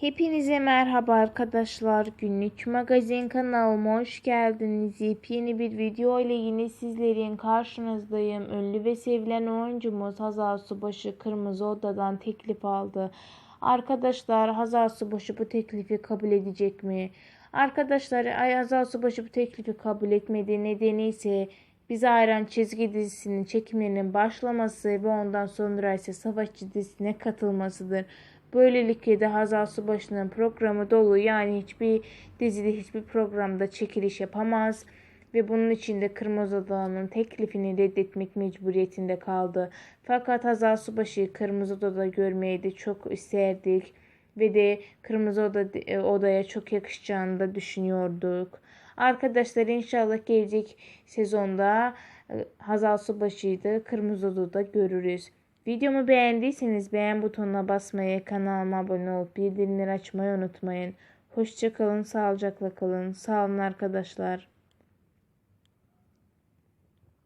Hepinize merhaba arkadaşlar. Günlük magazin kanalıma hoş geldiniz. Yepyeni bir video ile yine sizlerin karşınızdayım. Ünlü ve sevilen oyuncumuz Hazal Subaşı Kırmızı Oda'dan teklif aldı. Arkadaşlar Hazal Subaşı bu teklifi kabul edecek mi? Arkadaşlar Hazal Subaşı bu teklifi kabul etmedi. Nedeni ise Bizi Ayıran çizgi dizisinin çekimlerinin başlaması ve ondan sonra ise Savaşçı dizisine katılmasıdır. Böylelikle de Hazal Subaşı'nın programı dolu yani hiçbir dizide hiçbir programda çekiliş yapamaz ve bunun için de Kırmızı Oda'nın teklifini reddetmek mecburiyetinde kaldı. Fakat Hazal Subaşı'yı Kırmızı Oda'da görmeyi de çok isterdik ve de Kırmızı Oda, e, Oda'ya çok yakışacağını da düşünüyorduk. Arkadaşlar inşallah gelecek sezonda e, Hazal Subaşı'yı da Kırmızı Oda'da görürüz. Videomu beğendiyseniz beğen butonuna basmayı, kanalıma abone olup bildirimleri açmayı unutmayın. Hoşçakalın, sağlıcakla kalın. Sağ olun arkadaşlar.